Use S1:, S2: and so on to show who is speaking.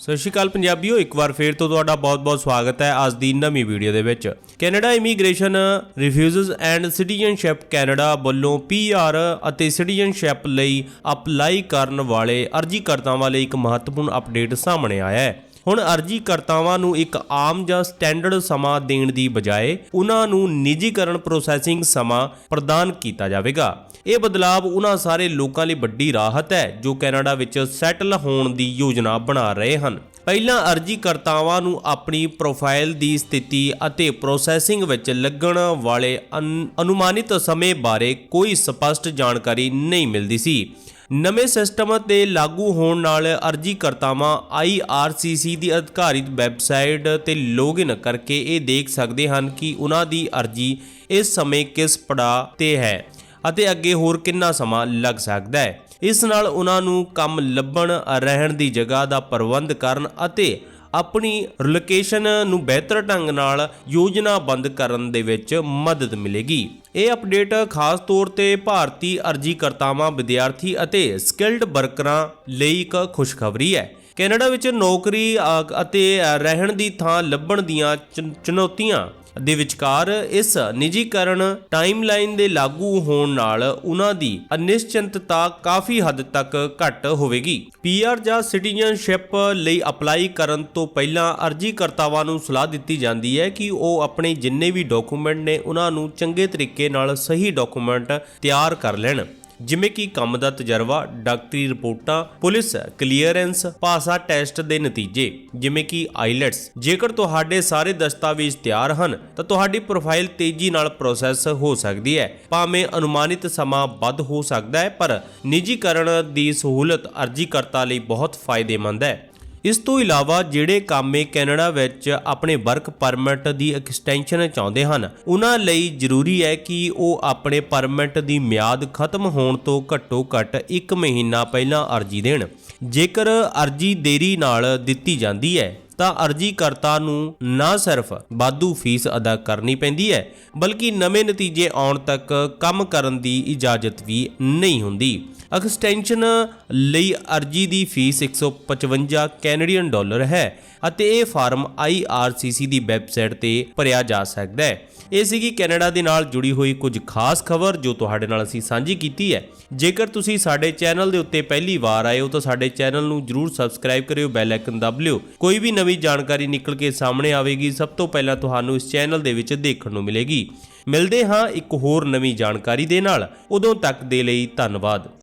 S1: ਸਤਿ ਸ਼੍ਰੀ ਅਕਾਲ ਪੰਜਾਬੀਓ, ਇੱਕ ਵਾਰ ਫੇਰ ਤੋਂ ਤੁਹਾਡਾ ਬਹੁਤ-ਬਹੁਤ ਸਵਾਗਤ ਹੈ ਅੱਜ ਦੀ ਨਵੀਂ ਵੀਡੀਓ ਦੇ ਵਿੱਚ। Canada immigration refugees and citizenship Canada ਵੱਲੋਂ ਪੀਆਰ ਅਤੇ ਸਿਟੀਜ਼ਨਸ਼ਿਪ ਲਈ ਅਪਲਾਈ ਕਰਨ ਵਾਲੇ ਅਰਜ਼ੀਕਰਤਾਵਾਂ ਲਈ ਇੱਕ ਮਹੱਤਵਪੂਰਨ ਅਪਡੇਟ ਸਾਹਮਣੇ ਆਇਆ ਹੈ। ਹੁਣ ਅਰਜ਼ੀਕਰਤਾਵਾਂ ਨੂੰ ਇੱਕ ਆਮ ਜਾਂ ਸਟੈਂਡਰਡ ਸਮਾਂ ਦੇਣ ਦੀ ਬਜਾਏ ਉਹਨਾਂ ਨੂੰ ਨਿੱਜੀਕਰਨ ਪ੍ਰੋਸੈਸਿੰਗ ਸਮਾਂ ਪ੍ਰਦਾਨ ਕੀਤਾ ਜਾਵੇਗਾ। ਇਹ ਬਦਲਾਅ ਉਹਨਾਂ ਸਾਰੇ ਲੋਕਾਂ ਲਈ ਵੱਡੀ ਰਾਹਤ ਹੈ ਜੋ ਕੈਨੇਡਾ ਵਿੱਚ ਸੈਟਲ ਹੋਣ ਦੀ ਯੋਜਨਾ ਬਣਾ ਰਹੇ ਹਨ। ਪਹਿਲਾਂ ਅਰਜ਼ੀਕਰਤਾਵਾਂ ਨੂੰ ਆਪਣੀ ਪ੍ਰੋਫਾਈਲ ਦੀ ਸਥਿਤੀ ਅਤੇ ਪ੍ਰੋਸੈਸਿੰਗ ਵਿੱਚ ਲੱਗਣ ਵਾਲੇ ਅਨ- ਅਨੁਮਾਨਿਤ ਸਮੇਂ ਬਾਰੇ ਕੋਈ ਸਪਸ਼ਟ ਜਾਣਕਾਰੀ ਨਹੀਂ ਮਿਲਦੀ ਸੀ। ਨਵੇਂ ਸਿਸਟਮ ਤੇ ਲਾਗੂ ਹੋਣ ਨਾਲ ਅਰਜ਼ੀਕਰਤਾਵਾਂ IRCC ਦੀ ਅਧਿਕਾਰਿਤ ਵੈਬਸਾਈਟ ਤੇ ਲੌਗਇਨ ਕਰਕੇ ਇਹ ਦੇਖ ਸਕਦੇ ਹਨ ਕਿ ਉਹਨਾਂ ਦੀ ਅਰਜ਼ੀ ਇਸ ਸਮੇਂ ਕਿਸ ਪੜਾਅ ਤੇ ਹੈ ਅਤੇ ਅੱਗੇ ਹੋਰ ਕਿੰਨਾ ਸਮਾਂ ਲੱਗ ਸਕਦਾ ਹੈ। ਇਸ ਨਾਲ ਉਹਨਾਂ ਨੂੰ ਕੰਮ ਲੱਭਣ, ਰਹਿਣ ਦੀ ਜਗ੍ਹਾ ਦਾ ਪ੍ਰਬੰਧ ਕਰਨ ਅਤੇ ਆਪਣੀ ਲੋਕੇਸ਼ਨ ਨੂੰ ਬਿਹਤਰ ਢੰਗ ਨਾਲ ਯੋਜਨਾਬੰਦ ਕਰਨ ਦੇ ਵਿੱਚ ਮਦਦ ਮਿਲੇਗੀ। ਇਹ ਅਪਡੇਟ ਖਾਸ ਤੌਰ ਤੇ ਭਾਰਤੀ ਅਰਜ਼ੀਕਰਤਾਵਾਂ, ਵਿਦਿਆਰਥੀ ਅਤੇ ਸਕਿਲਡ ਵਰਕਰਾਂ ਲਈ ਇੱਕ ਖੁਸ਼ਖਬਰੀ ਹੈ। ਕੈਨੇਡਾ ਵਿੱਚ ਨੌਕਰੀ ਅਤੇ ਰਹਿਣ ਦੀ ਥਾਂ ਲੱਭਣ ਦੀਆਂ ਚੁਣੌਤੀਆਂ ਦੇ ਵਿਚਕਾਰ ਇਸ ਨਿੱਜੀਕਰਨ ਟਾਈਮਲਾਈਨ ਦੇ ਲਾਗੂ ਹੋਣ ਨਾਲ ਉਹਨਾਂ ਦੀ ਅਨਿਸ਼ਚਿੰਤਤਾ ਕਾਫੀ ਹੱਦ ਤੱਕ ਘੱਟ ਹੋਵੇਗੀ। ਪੀਆਰ ਜਾਂ ਸਿਟੀਜ਼ਨਸ਼ਿਪ ਲਈ ਅਪਲਾਈ ਕਰਨ ਤੋਂ ਪਹਿਲਾਂ ਅਰਜ਼ੀਕਰਤਾਵਾਂ ਨੂੰ ਸਲਾਹ ਦਿੱਤੀ ਜਾਂਦੀ ਹੈ ਕਿ ਉਹ ਆਪਣੇ ਜਿੰਨੇ ਵੀ ਡਾਕੂਮੈਂਟ ਨੇ ਉਹਨਾਂ ਨੂੰ ਚੰਗੇ ਤਰੀਕੇ ਨਾਲ ਸਹੀ ਡਾਕੂਮੈਂਟ ਤਿਆਰ ਕਰ ਲੈਣ। ਜਿਵੇਂ ਕਿ ਕੰਮ ਦਾ ਤਜਰਬਾ, ਡਾਕਟਰੀ ਰਿਪੋਰਟਾਂ, ਪੁਲਿਸ ਕਲੀਅਰੈਂਸ, ਭਾਸ਼ਾ ਟੈਸਟ ਦੇ ਨਤੀਜੇ, ਜਿਵੇਂ ਕਿ ਆਈਲੈਟਸ। ਜੇਕਰ ਤੁਹਾਡੇ ਸਾਰੇ ਦਸਤਾਵੇਜ਼ ਤਿਆਰ ਹਨ, ਤਾਂ ਤੁਹਾਡੀ ਪ੍ਰੋਫਾਈਲ ਤੇਜ਼ੀ ਨਾਲ ਪ੍ਰੋਸੈਸ ਹੋ ਸਕਦੀ ਹੈ। ਭਾਵੇਂ ਅਨੁਮਾਨਿਤ ਸਮਾਂ ਵੱਧ ਹੋ ਸਕਦਾ ਹੈ, ਪਰ ਨਿੱਜੀਕਰਨ ਦੀ ਸਹੂਲਤ ਅਰਜ਼ੀਕਰਤਾ ਲਈ ਬਹੁਤ ਫਾਇਦੇਮੰਦ ਹੈ। ਇਸ ਤੋਂ ਇਲਾਵਾ ਜਿਹੜੇ ਕਾਮੇ ਕੈਨੇਡਾ ਵਿੱਚ ਆਪਣੇ ਵਰਕ ਪਰਮਿਟ ਦੀ ਐਕਸਟੈਂਸ਼ਨ ਚਾਹੁੰਦੇ ਹਨ, ਉਹਨਾਂ ਲਈ ਜ਼ਰੂਰੀ ਹੈ ਕਿ ਉਹ ਆਪਣੇ ਪਰਮਿਟ ਦੀ ਮਿਆਦ ਖਤਮ ਹੋਣ ਤੋਂ ਘੱਟੋ ਘੱਟ 1 ਮਹੀਨਾ ਪਹਿਲਾਂ ਅਰਜ਼ੀ ਦੇਣ। ਜੇਕਰ ਅਰਜ਼ੀ ਦੇਰੀ ਨਾਲ ਦਿੱਤੀ ਜਾਂਦੀ ਹੈ, ਤਾਂ ਅਰਜ਼ੀਕਰਤਾ ਨੂੰ ਨਾ ਸਿਰਫ ਵਾਧੂ ਫੀਸ ਅਦਾ ਕਰਨੀ ਪੈਂਦੀ ਹੈ, ਬਲਕਿ ਨਵੇਂ ਨਤੀਜੇ ਆਉਣ ਤੱਕ ਕੰਮ ਕਰਨ ਦੀ ਇਜਾਜ਼ਤ ਵੀ ਨਹੀਂ ਹੁੰਦੀ। ਐਕਸਟੈਂਸ਼ਨ ਲਈ ਅਰਜ਼ੀ ਦੀ ਫੀਸ 155 ਕੈਨੇਡੀਅਨ ਡਾਲਰ ਹੈ ਅਤੇ ਇਹ ਫਾਰਮ IRCC ਦੀ ਵੈਬਸਾਈਟ ਤੇ ਭਰਿਆ ਜਾ ਸਕਦਾ ਹੈ। ਇਹ ਸੀਗੀ ਕੈਨੇਡਾ ਦੇ ਨਾਲ ਜੁੜੀ ਹੋਈ ਕੁਝ ਖਾਸ ਖਬਰ ਜੋ ਤੁਹਾਡੇ ਨਾਲ ਅਸੀਂ ਸਾਂਝੀ ਕੀਤੀ ਹੈ। ਜੇਕਰ ਤੁਸੀਂ ਸਾਡੇ ਚੈਨਲ ਦੇ ਉੱਤੇ ਪਹਿਲੀ ਵਾਰ ਆਏ ਹੋ ਤਾਂ ਸਾਡੇ ਚੈਨਲ ਨੂੰ ਜਰੂਰ ਸਬਸਕ੍ਰਾਈਬ ਕਰਿਓ, ਬੈਲ ਆਈਕਨ ਦਬ ਲਿਓ। ਕੋਈ ਵੀ ਨਵੀਂ ਜਾਣਕਾਰੀ ਨਿਕਲ ਕੇ ਸਾਹਮਣੇ ਆਵੇਗੀ, ਸਭ ਤੋਂ ਪਹਿਲਾਂ ਤੁਹਾਨੂੰ ਇਸ ਚੈਨਲ ਦੇ ਵਿੱਚ ਦੇਖਣ ਨੂੰ ਮਿਲੇਗੀ। ਮਿਲਦੇ ਹਾਂ ਇੱਕ ਹੋਰ ਨਵੀਂ ਜਾਣਕਾਰੀ ਦੇ ਨਾਲ। ਉਦੋਂ ਤੱਕ ਦੇ ਲਈ ਧੰਨਵਾਦ।